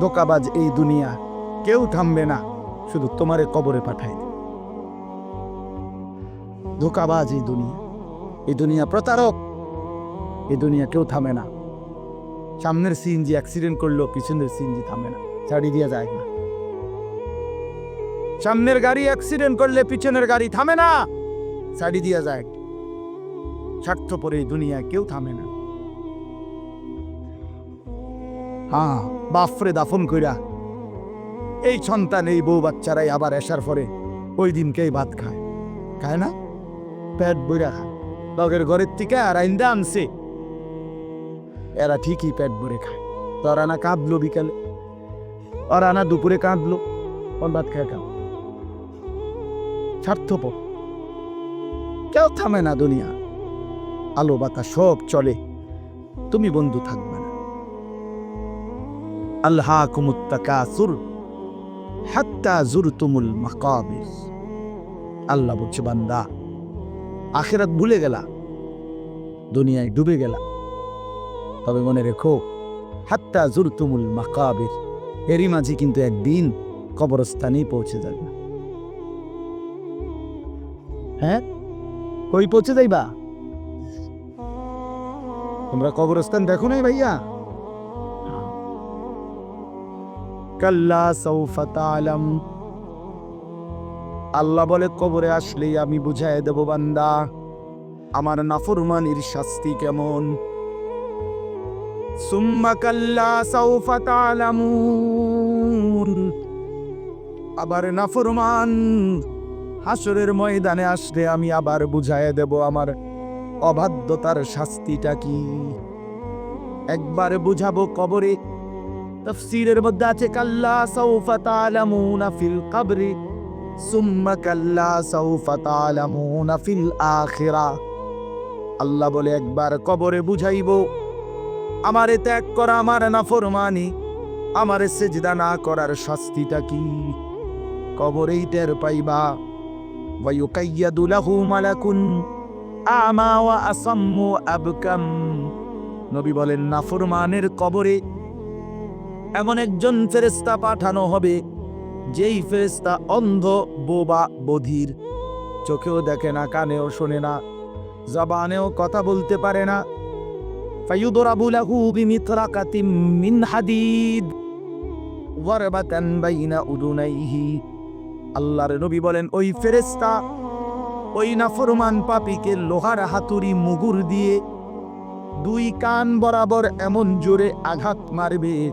ধোকাবাজ এই দুনিয়া। কেউ থামবে না, শুধু তোমারে কবরে দেবে। ধোকাবাজ এই দুনিয়া। এই দুনিয়া প্রতারক। এই দুনিয়া কেউ থামে না। সামনের সিএনজি অ্যাক্সিডেন্ট করল পিছনের সিএনজি থামে না। ছাড়ি দিয়া যায় না। সামনের গাড়ি অ্যাক্সিডেন্ট করলে পিছনের গাড়ি থামে না। ছাড়ি দিয়া যায় স্বার্থপর এই দুনিয়া কেউ থামে না। হ্যাঁ বাফরে দাফন কইরা। এই সন্তান, এই বউ বাচ্চারাই আবার আসার পরে ওই দিনকেই ভাত খায়। খায় না? পেট বইরা খায়। লগের ঘরের থেকে আর আইন্দা আনছে। এরা ঠিকই পেট ভরে খায়। তোরা না কাঁদলো বিকালে। ওরা না দুপুরে কাঁদলো। কোন ভাত খায় কাঁদ স্বার্থপর। কেউ থামে না দুনিয়া। আলো বাতা সব চলে। তুমি বন্ধু থাকবে আল্লাহ কুমুত্তাকাসুর হাত্তা জুরতুমুল মাকাবির। আল্লাহ বলছে, বান্দা, আখেরাত ভুলে গেলা, দুনিয়ায় ডুবে গেলা। তবে মনে রেখো, হাত্তা জুরতুমুল মাকাবির, এরই মাঝে কিন্তু একদিন কবরস্থানেই পৌঁছে যাবে। হ্যাঁ? কই পৌঁছে যাইবা? তোমরা কবরস্থান দেখো নাই ভাইয়া? কাল্লা সৌফা আল্লাহ বলে, কবরে আসলেই আমি বুঝাই দেব, বান্দা, আমার নাফরমানির শাস্তি কেমন? সুম্মা কাল্লা সৌফা আবার নাফরমান হাসরের ময়দানে আসলে আমি আবার বুঝাই দেব, আমার অবাধ্যতার শাস্তিটা কি? একবার বুঝাবো কবরে তফসিরের মধ্যে আছে, কাল্লা তালামুনা ফিল কবরি, সুম্মা কাল্লা সৌফা তালামুনা ফিল আখিরা। আল্লাহ বলে, একবার কবরে বুঝাইব, আমারে ত্যাগ করা আমার নাফরমানি, আমারে সেজদা না করার শাস্তিটা কি? কবরেই টের পাইবা। লাহু মালাকুন আমা ওয়া আসাম্মু আবকাম। নবী বলেন, নাফরমানের কবরে এমন একজন ফেরেস্তা পাঠানো হবে, যেই ফেরেস্তা অন্ধ, বোবা, বধির। চোখেও দেখে না, কানেও শোনে না, জবানেও কথা বলতে পারে না। আল্লাহর নবী বলেন, ওই ওই লোহার হাতুড়ি দিয়ে দুই কান বরাবর এমন জোরে আঘাত মারবে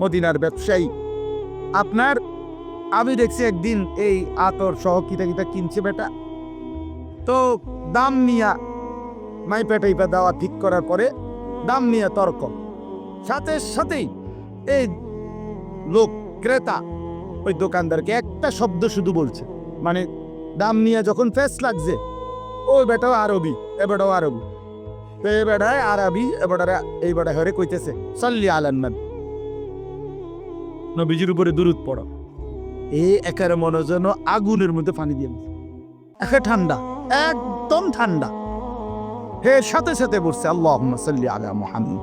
মদিনার ব্যবসায়ী। আপনার, আমি দেখছি একদিন এই আতর সহ কিতা কিতা কিনছে বেটা। তো দাম নিয়া মাইপা টাইপা দেওয়া ঠিক করার পরে দাম নিয়ে তর্ক। সাথে সাথেই এই লোক, ক্রেতা, ওই দোকানদারকে একটা শব্দ শুধু বলছে। মানে দাম নিয়ে যখন ফেস লাগছে ওই বেটাও আরবি, এ বেটাও আরবি। তো এ বেটায় আরবি, এ বেটারে, এই বেটা হরে কইতেছে, সাল্লি আলান্নাব নবীজির উপরে দুরুদ পড়ো। এ একের মনে যেন আগুনের মধ্যে পানি দিয়ে। একে ঠান্ডা, একদম ঠান্ডা। হে, সাথে সাথে বলছে আল্লাহ সাল্লি আলা মোহাম্মদ।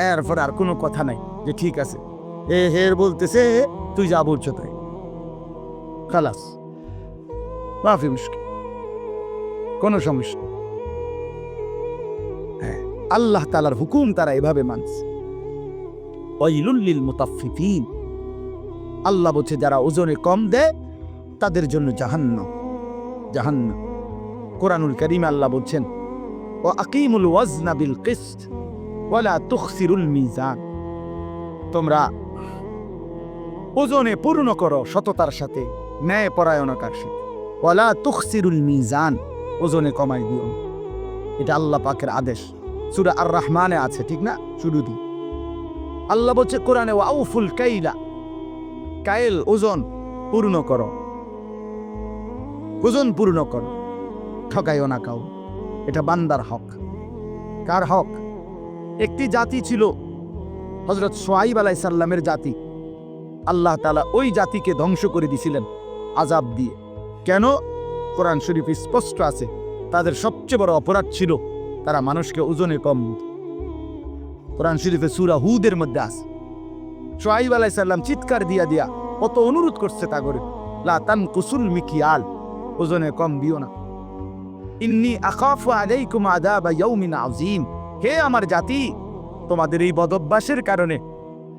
এরপর আর কোনো কথা নাই যে ঠিক আছে। এ হের বলতেছে, তুই যা বলছো তাই। খালাস, মাফি মুশকিল, কোনো সমস্যা হ্যাঁ আল্লাহ তালার হুকুম তারা এভাবে মানছে। ওয়াইলুল মুতাফফিফিন। আল্লাহ বলছে, যারা ওজনে কম দেয়, তাদের জন্য জাহান্ন জাহান্ন কোরআনুল করিম আল্লাহ বলছেন ও আকিমুল ওয়াজনা বিল কিসত ওয়ালা তুখসিরুল মিজান। তোমরা ওজনে পূর্ণ করো সততার সাথে ন্যায় পরায়ণতার সাথে ওয়ালা তুখসিরুল মিজান, ওজনে কমাই দিও এটা আল্লাহ পাকের আদেশ। সূরা আর রহমানে আছে, ঠিক না? শুরু দি আল্লাহ বলছে, কোরআনে ওয়াউফুল কাইলা। কাইল, ওজন পূর্ণ করো। ওজন পূর্ণ করো। ঠকাইও না কাউ এটা বান্দার হক। কার হক? একটি জাতি ছিল হজরত সোয়াইব আলাই সাল্লামের জাতি। আল্লাহ তালা ওই জাতিকে ধ্বংস করে দিছিলেন আজাব দিয়ে। কেন? কোরআন শরীফ স্পষ্ট আছে, তাদের সবচেয়ে বড় অপরাধ ছিল তারা মানুষকে ওজনে কম। কোরআন শরীফে সুরা হুদের মধ্যে আছে। সোয়াইব আলাই সাল্লাম চিৎকার দিয়া দিয়া কত অনুরোধ করছে তা করে, লা তান কুসুল ওজনে কম না। ইন্নি হে আমার জাতি, তোমাদের এই বদভ্যাসের কারণে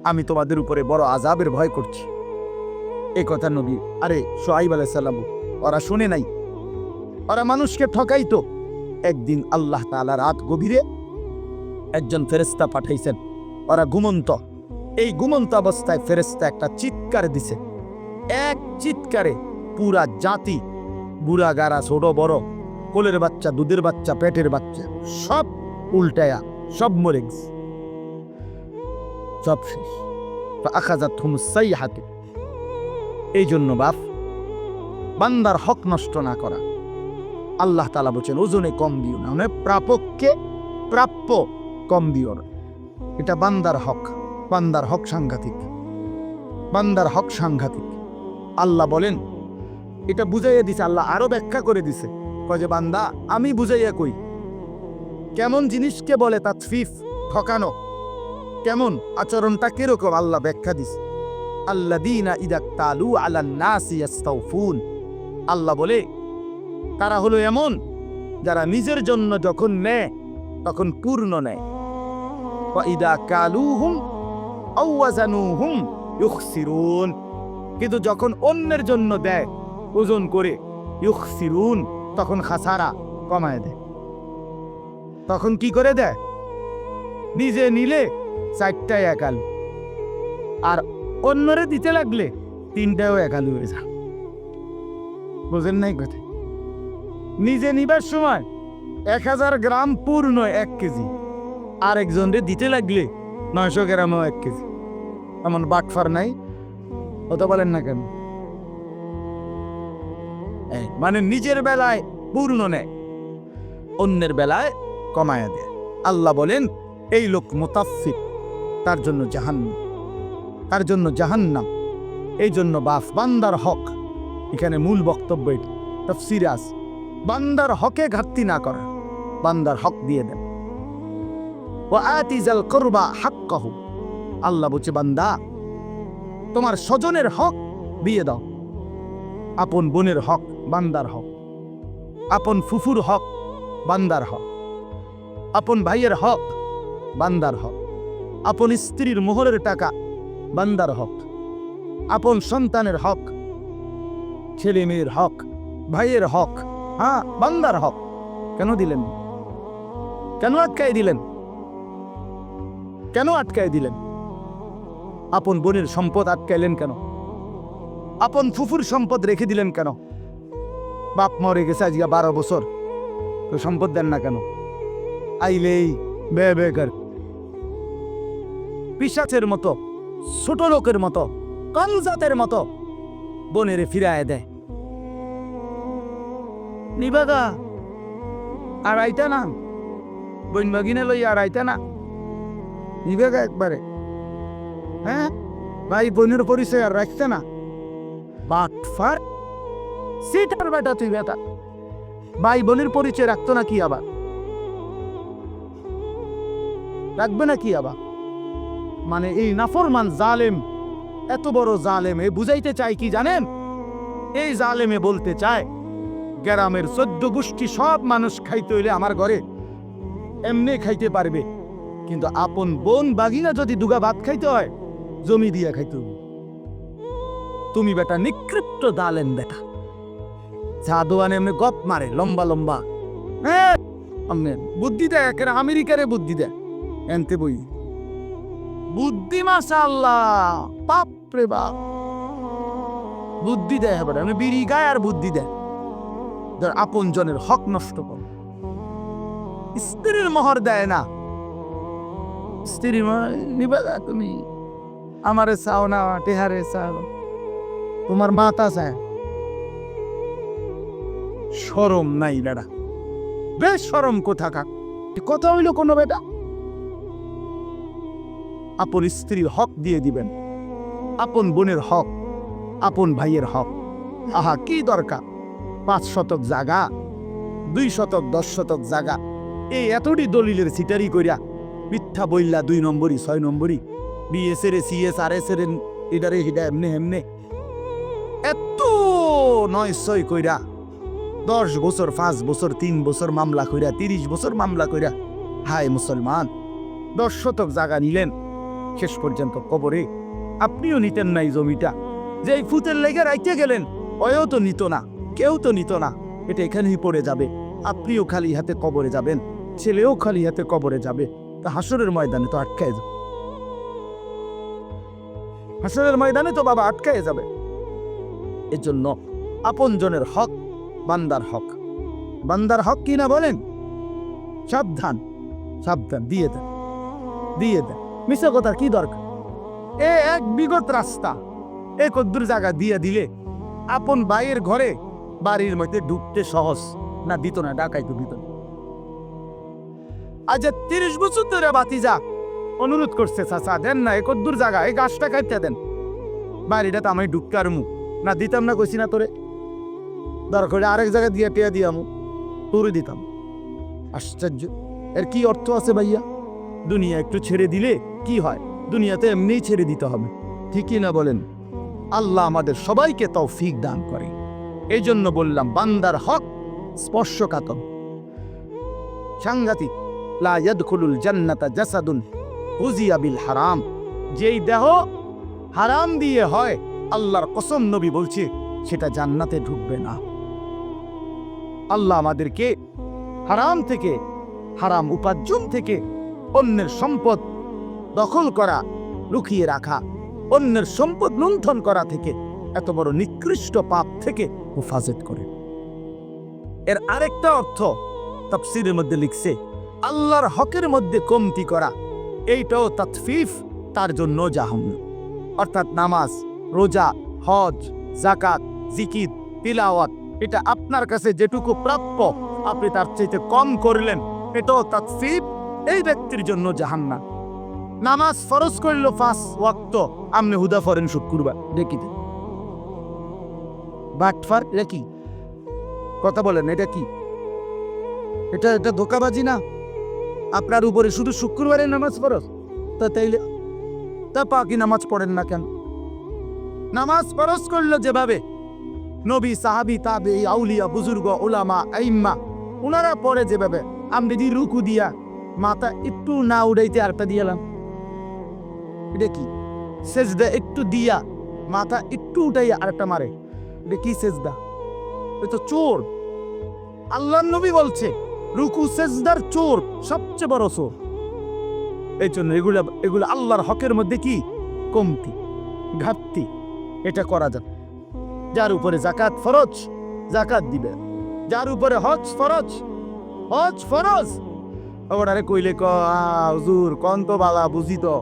আমি তোমাদের উপরে বড় আজাবের ভয় করছি। এই কথা নবী, আরে সোহাইব আলাইসাল্লাম ওরা শুনে নাই। ওরা মানুষকে ঠকাইতো। একদিন আল্লাহ তাআলা রাত গভীরে একজন ফেরেস্তা পাঠাইছেন। ওরা ঘুমন্ত। এই ঘুমন্ত অবস্থায় ফেরেস্তা একটা চিৎকার দিছে। এক চিৎকারে পুরা জাতি, বুড়া, গাড়া, ছোট, বড়, কোলের বাচ্চা, দুধের বাচ্চা, পেটের বাচ্চা, সব উল্টায়া, সব মরে গেছে। সব শেষ। আখাজাত হাতে এই জন্য বাপ, বান্দার হক নষ্ট না করা। আল্লাহ তালা বলছেন, ওজনে কম দিও না প্রাপককে প্রাপ্য। কম দিও না। এটা বান্দার হক বান্দার হক সাংঘাতিক। বান্দার হক সাংঘাতিক। আল্লাহ বলেন, এটা বুঝাইয়া দিছে, আল্লাহ আরও ব্যাখ্যা করে দিছে। কয় যে, বান্দা, আমি বুঝাইয়া কই? কেমন জিনিসকে বলে তাৎফিফ ঠকানো। কেমন আচরণটা কীরকম? আল্লাহ ব্যাখ্যা দিছে। আল্লাদিনা ইদা তালু আলান নাসি ইয়াস্তাউফুন। আল্লাহ বলে, তারা হলো এমন, যারা নিজের জন্য যখন নেয়, তখন পূর্ণ নেয়। কিন্তু যখন অন্যের জন্য দেয়, ওজন করে ইউখসিরুন তখন খাসারা কমায় দেয়। তখন কি করে দেয়? নিজে নিলে চারটায় একাল আর অন্যরে দিতে লাগলে তিনটাও একাল হয়ে যা বোঝেন নাই কথা? নিজে নিবার সময় এক হাজার গ্রাম পূর্ণ এক কেজি। আর একজনরে দিতে লাগলে নয়শো গ্রামও এক কেজি। এমন বাটফার নাই অত বলেন না কেন? মানে নিজের বেলায় পূর্ণ নেয়, অন্যের বেলায় কমায়া দেয়। আল্লাহ বলেন, এই লোক মোতাফিক, তার জন্য জাহান্নাম, তার জন্য জাহান্নাম। এই জন্য বাফ, বান্দার হক। এখানে মূল বক্তব্য এটি, তফসিরে আছে, বান্দার হকে ঘাটতি না করা, বান্দার হক দিয়ে দেন। করবা কহু আল্লাহ বলছে, বান্দা, তোমার স্বজনের হক দিয়ে দাও। আপন বোনের হক, বান্দার হক। আপন ফুফুর হক, বান্দার হক। আপন ভাইয়ের হক, বান্দার হক। আপন স্ত্রীর মোহরের টাকা, বান্দার হক। আপন সন্তানের হক, ছেলে মেয়ের হক, ভাইয়ের হক হ্যাঁ বান্দার হক। কেন দিলেন? কেন আটকাই দিলেন? কেন আটকায় দিলেন? আপন বোনের সম্পদ আটকাইলেন কেন? আপন ফুফুর সম্পদ রেখে দিলেন কেন? বাপ মরে গেছে আজকে বারো বছর। তো সম্পদ দেন না কেন? আইলেই বে বে কর পিসাচের মতো, ছোট লোকের মতো, কনজাতের মতো বোনেরে ফিরায় দেয়। নিবাগা, আর আইতা না। বইন বাগিনে লই আর আইতা না। নিবেগা একবারে। হ্যাঁ? ভাই, বোনের পরিচয় আর রাখতে না। বাট ফার সিটার বেটা তুই বেটা। ভাই, বোনের পরিচয় রাখতো না কি আবার? রাখবে না কি আবার? মানে এই নাফরমান জালেম, এত বড় জালেম, এ বুঝাইতে চাই কি জানেন? এই জালেমে বলতে চায়, গ্রামের চোদ্দ গোষ্ঠী সব মানুষ খাইতে হইলে আমার ঘরে এমনি খাইতে পারবে। কিন্তু আপন বোন বাগিনা যদি দুগা ভাত খাইতে হয়, জমি দিয়া খাইতে হবে তুমি বেটা নিকৃপ্ত দালেন বেটা। জাদুয়ান এমনি গপ মারে, লম্বা লম্বা। বুদ্ধি দেয় একের আমেরিকারে বুদ্ধি দেয় এনতে বই। বুদ্ধি মাশাল্লাহ বাপ রে বাপ। বুদ্ধি দেয় এবার আমি বিড়ি গায় আর বুদ্ধি দেয় ধর আপন জনের হক নষ্ট কর। স্ত্রীর মোহর দেয় না। স্ত্রী নিবে না তুমি। আমারে চাও না টেহারে চাও। তোমার মাতা চায় সরম নাই বেড়া। বেশ সরম কোথাকার। কথা হইল কোনো বেটা? আপন স্ত্রীর হক দিয়ে দিবেন। আপন বোনের হক আপন ভাইয়ের হক। আহা কি দরকার? পাঁচ শতক জাগা দুই শতক দশ শতক জাগা। এই এতটি দলিলের সিটারি কইরা মিথ্যা বইল্লা দুই নম্বরই, ছয় নম্বরই। বিএস এর সিএস আর এস এর এটারে হিডা এমনে এমনে। এত নয় ছয় কইরা, দশ বছর, পাঁচ বছর, তিন বছর মামলা কইরা, তিরিশ বছর মামলা কইরা, হায় মুসলমান, দশ শতক জায়গা নিলেন। শেষ পর্যন্ত কবরে আপনিও নিতেন নাই জমিটা। যে ফুতের লেগে রাইতে গেলেন, অয়ও তো নিত না, কেউ তো নিত না। এটা এখানেই পড়ে যাবে। আপনিও খালি হাতে কবরে যাবেন, ছেলেও খালি হাতে কবরে যাবে। তা হাসরের ময়দানে তো আটকায় যাবে হাসরের ময়দানে তো বাবা আটকায় যাবে। এজন্য আপনজনের হক বান্দার হক। বান্দার হক কি না বলেন? সাবধান সাবধান, দিয়ে দেন দিয়ে দেন। মিশা কথার কি দরকার? এ এক বিগত রাস্তা, এ কদ্দুর জায়গা দিয়ে দিলে আপন ভাইয়ের ঘরে বাড়ির মধ্যে ঢুকতে সহজ। না দিত না ডাকাই তো দিত না। আজ তিরিশ বছর ধরে বাতি যা অনুরোধ করছে, চাচা, দেন না এ কদ্দুর জায়গা এই গাছটা কাটতে দেন। বাড়িটা তো আমি আর মুখ না দিতাম না কইছি না তোরে। দরকার আরেক জায়গায় দিয়ে টিয়া দিয়ামু তোরে দিতাম। আশ্চর্য। এর কি অর্থ আছে ভাইয়া? দুনিয়া একটু ছেড়ে দিলে কি হয়? দুনিয়াতে এমনিই ছেড়ে দিতে হবে। ঠিকই না বলেন? আল্লাহ আমাদের সবাইকে তৌফিক দান করে। এই জন্য বললাম, বান্দার হক স্পর্শকাতর। সাংঘাতিক। লা ইয়াদখুলুল জান্নাতা জাসাদুন বিল হারাম। যেই দেহ হারাম দিয়ে হয়, আল্লাহর কসম নবী বলছে, সেটা জান্নাতে ঢুকবে না। আল্লাহ আমাদেরকে হারাম থেকে, হারাম উপার্জন থেকে অন্যের সম্পদ দখল করা, লুকিয়ে রাখা, অন্যের সম্পদ লুণ্ঠন করা থেকে এত বড় নিকৃষ্ট পাপ থেকে হেফাজত করে। এর আরেকটা অর্থ তাফসিরের মধ্যে লিখছে আল্লাহর হকের মধ্যে কমতি করা। এইটাও তাতফিফ তার জন্য জাহাম অর্থাৎ নামাজ, রোজা, হজ জাকাত জিকির, তিলাওয়াত, এটা আপনার কাছে যেটুকু প্রাপ্য, আপনি তার চাইতে কম করলেন, এটাও তাতফিফ এই ব্যক্তির জন্য জাহান্না নামাজ ফরজ করল পাঁচ ওয়াক্ত, আমনে হুদা ফরেন শুক্রবার দেখিতে বাটফার কি? কথা বলেন, এটা কি? এটা এটা ধোকাবাজি না? আপনার উপরে শুধু শুক্রবারে নামাজ ফরজ। তা তাইলে তা পাকি নামাজ পড়েন না কেন? নামাজ ফরজ করল যেভাবে। নবী, সাহাবি তাবে আউলিয়া, বুজুর্গ ওলামা আইম্মা ওনারা পড়ে যেভাবে। আমি যদি রুকু দিয়া মাথা একটু না উড়াইতে আরেকটা দিয়ালাম এটা কি? সেজদা একটু দিয়া মাথা একটু উঠাইয়া আরেকটা মারে। এটা কি সেজদা? এ তো চোর। আল্লাহ নবী বলছে, রুকু, সেজদার চোর। সবচেয়ে বড় চোর। এই জন্য এগুলো এগুলো আল্লাহর হকের মধ্যে কি? কমতি ঘাটতি। এটা করা যাবে। যার উপরে জাকাত ফরজ জাকাত দিবে। যার উপরে হজ ফরজ হজ ফরজ। ওটারে কইলে ক আ, হুজুর কন তো বালা বুঝি তো।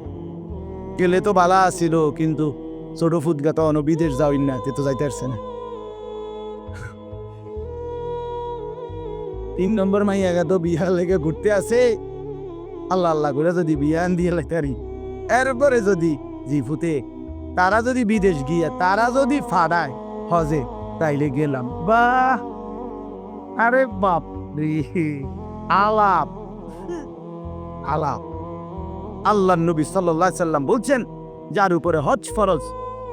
গেলে তো বালা ছিল কিন্তু ছোট ফুটগা বিদেশ যাওই না তে তো যাইতে পারছে না। তিন নম্বর মাই একা তো বিয়া লেগে ঘুরতে আসে। আল্লাহ আল্লাহ করে যদি বিয়ান দিয়ে পারি এরপরে যদি জিফুতে তারা যদি বিদেশ গিয়ে, তারা যদি ফাড়ায় হজে, তাইলে গেলাম। বাহ! আরে বাপ আলাপ। আলাপ। আল্লাহ নবী সাল্লাহ সাল্লাম বলছেন, যার উপরে হজ ফরজ,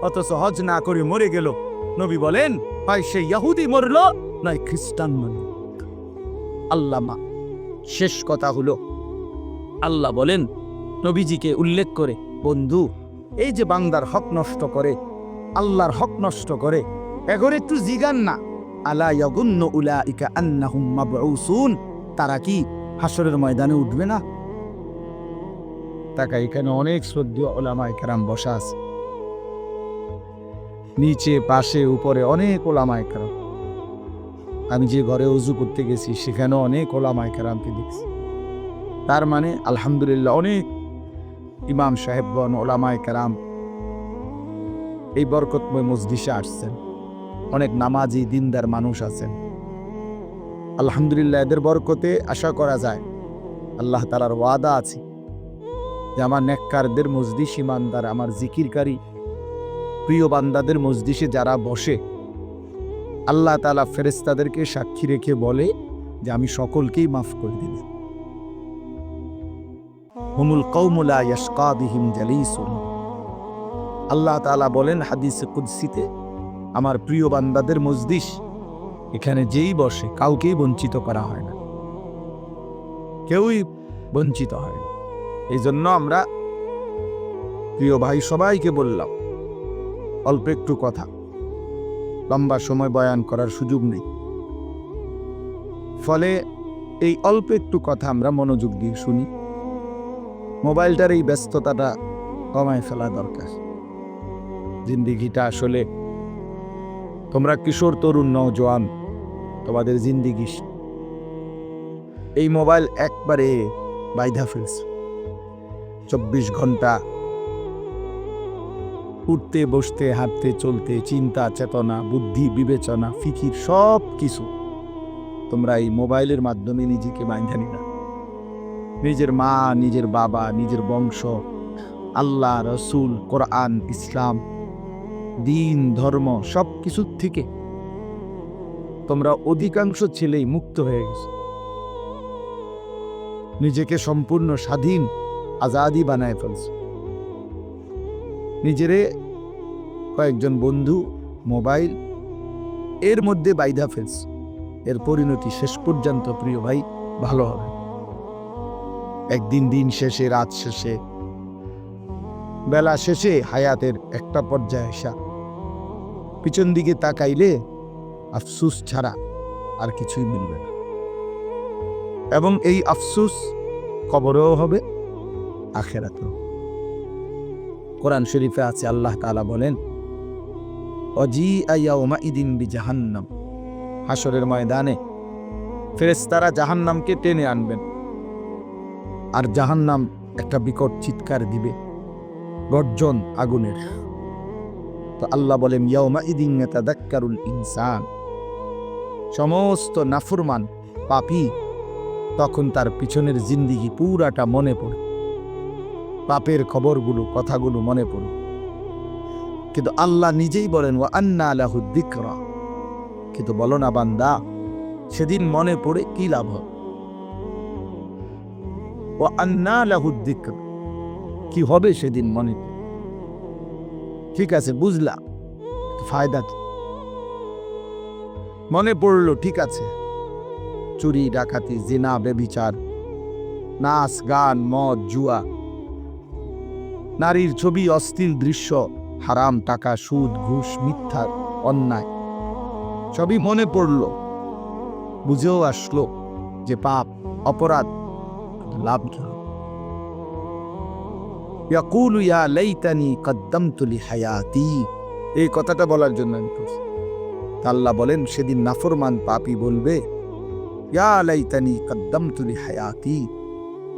অথচ হজ না করে মরে গেল। নবী বলেন হয় সে ইয়াহুদি মরল নয় খ্রিস্টান মরল আল্লাহ মা শেষ কথা হলো, আল্লাহ বলেন, নবীজিকে উল্লেখ করে, বন্ধু, এই যে বান্দার হক নষ্ট করে, আল্লাহর হক নষ্ট করে এখন একটু জিগান না। আলা ইয়াগুন্ন উলাইকা আন্নাহুম মাবউসুন। তারা কি হাসরের ময়দানে উঠবে না? তাকা এখানে অনেক শ্রদ্ধীয় ওলামায়ে কেরাম বসা আছে। নিচে, পাশে, উপরে অনেক ওলামায়ে কেরাম। আমি যে ঘরে উজু করতে গেছি সেখানেও অনেক ওলামায়ে কেরামকে দেখছি। তার মানে আলহামদুলিল্লাহ, অনেক ইমাম সাহেবগণ, ওলামায়ে কেরাম এই বরকতময় মসজিষে আসছেন। অনেক নামাজি, দিনদার মানুষ আছেন। আলহামদুলিল্লাহ, এদের বরকতে আশা করা যায়, আল্লাহ তালার ওয়াদা আছে যে আমার নেককারদের মসজিদ ইমানদার, আমার জিকিরকারী, প্রিয় বান্দাদের মসজিষে যারা বসে আল্লাহ তালা ফেরেস্তাদেরকে সাক্ষী রেখে বলে যে আমি সকলকেই মাফ করে দিলাম। হুমুল কৌমুলা ইয়াসকাদিহিম জালিসুন। আল্লাহ তাআলা বলেন হাদিসে কুদসিতে, আমার প্রিয় বান্দাদের মজদিস এখানে যেই বসে কাউকেই বঞ্চিত করা হয় না। কেউই বঞ্চিত হয় এই জন্য আমরা, প্রিয় ভাই সবাইকে বললাম, অল্প একটু কথা। লম্বা সময় বয়ান করার সুযোগ নেই। ফলে এই অল্প একটু কথা আমরা মনোযোগ দিয়ে শুনি। মোবাইলটার এই ব্যস্ততাটা কমায় ফেলা দরকার। জিন্দিগিটা আসলে তোমরা কিশোর, তরুণ নওজোয়ান তোমাদের জিন্দিগি। এই মোবাইল একবারে বাইধা ফেলছে। চব্বিশ ঘণ্টা উঠতে বসতে, হাঁটতে, চলতে, চিন্তা, চেতনা, বুদ্ধি, বিবেচনা, ফিকির, সব কিছু তোমরা এই মোবাইলের মাধ্যমে নিজেকে বাঁধা না। নিজের মা, নিজের বাবা, নিজের বংশ, আল্লাহ, রসুল, কোরআন, ইসলাম, দিন, ধর্ম, সব কিছুর থেকে তোমরা অধিকাংশ ছেলেই মুক্ত হয়ে গেছো। নিজেকে সম্পূর্ণ স্বাধীন, আজাদি বানায় ফেলছো। নিজেরে কয়েকজন বন্ধু, মোবাইল, এর মধ্যে বাইধা ফেলছো এর পরিণতি শেষ পর্যন্ত প্রিয় ভাই, ভালো হবে। একদিন দিন শেষে, রাত শেষে, বেলা শেষে হায়াতের একটা পর্যায়ে আসা। পিছন দিকে তাকাইলে আফসুস ছাড়া আর কিছুই মিলবে না। এবং এই আফসুস কবরেও হবে, আখেরাতেও। কোরআন শরীফে আছে, আল্লাহ তাআলা বলেন অজি আয়াউমা ইদিন বি জাহান্নাম হাসরের ময়দানে ফেরেশতারা জাহান্নামকে টেনে আনবেন। আর জাহান্নাম একটা বিকট চিৎকার দিবে, গর্জন আগুনের। তো আল্লাহ বলেন ইয়াউমা ইদিন তাদাক্কারুল ইনসান। সমস্ত নাফুরমান পাপী তখন তার পিছনের জিন্দিগি পুরাটা মনে পড়ে। পাপের খবরগুলো, কথাগুলো মনে পড়ে কিন্তু আল্লাহ নিজেই বলেন ও আন্না আলাহু কিন্তু বলো না, বান্দা, সেদিন মনে পড়ে কি লাভ হবে ও আন্না আলাহু কি হবে সেদিন মনে ঠিক আছে, বুঝলাম। ফায়দা? মনে পড়ল, ঠিক আছে। চুরি, ডাকাতি, জিনা বেবিচার নাচ, গান, মদ, জুয়া নারীর ছবি অস্থির দৃশ্য, হারাম টাকা, সুদ, ঘুষ, মিথ্যার অন্যায়। সবই মনে পড়ল, বুঝেও আসলো যে পাপ, অপরাধ লাভ? ইয়াকুলু ইয়া লাইতানি কদ্দামতু লিহায়াতি। এই কথাটা বলার জন্য আমি আল্লাহ বলেন, সেদিন নাফরমান পাপী বলবে, ইয়া লাইতানি কদ্দামতু লিহায়াতি।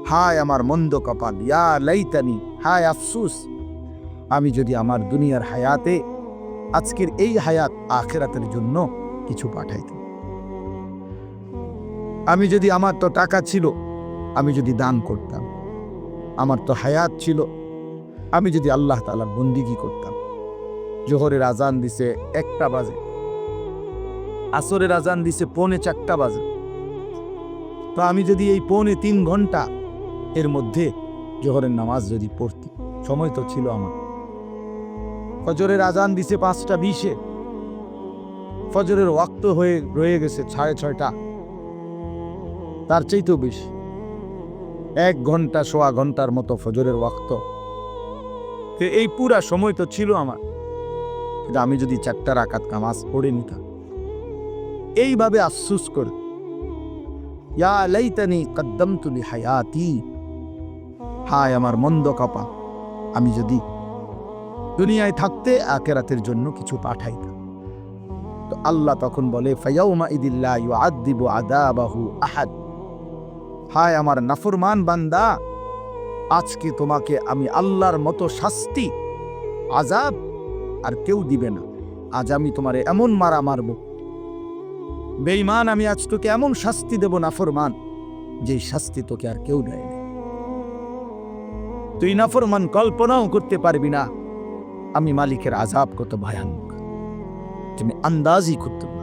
হায় আমার মন্দ কপাল, ইয়া লাইতানি হায় আফসুস, আমি যদি আমার দুনিয়ার হায়াতে আজকের এই হায়াত আখেরাতের জন্য কিছু পাঠাইতাম। আমি যদি আমার তো টাকা ছিল, আমি যদি দান করতাম। আমার তো হায়াত ছিল, আমি যদি আল্লাহ তালার বন্দিগি করতাম। জোহরের আজান দিছে একটা বাজে। আসরের আজান দিছে পৌনে চারটা বাজে। তো আমি যদি এই পৌনে তিন ঘণ্টা এর মধ্যে জোহরের নামাজ যদি পড়তি। সময় তো ছিল আমার। ফজরের আজান দিছে পাঁচটা বিশে। ফজরের ওয়াক্ত হয়ে রয়ে গেছে সাড়ে ছয়টা। তার চাইতেও বেশি। এক ঘণ্টা, সোয়া ঘণ্টার মতো ফজরের ওয়াক্ত। এই পুরা সময় তো ছিল আমার। কিন্তু আমি যদি চারটা রাকাত কামাজ পড়ে নিতাম। এইভাবে আফসুস করে। ইয়া লাইতানি কদ্দমতু লিহায়াতি হায় আমার মন্দ কপা আমি যদি দুনিয়ায় থাকতে আকেরাতের জন্য কিছু পাঠাইতাম। তো আল্লাহ তখন বলে আহাদ। হায় আমার নাফরমান বান্দা, আজকে তোমাকে আমি আল্লাহর মতো শাস্তি আজাব আর কেউ দিবে না। আজ আমি তোমারে এমন মারা মারব। বেঈমান, আমি আজ তোকে এমন শাস্তি দেব নাফরমান যে শাস্তি তোকে আর কেউ দেয়নি তুই নাফরমান কল্পনাও করতে পারবি না আমি মালিকের আজাব কত ভয়ানক তুমি আন্দাজই করতে।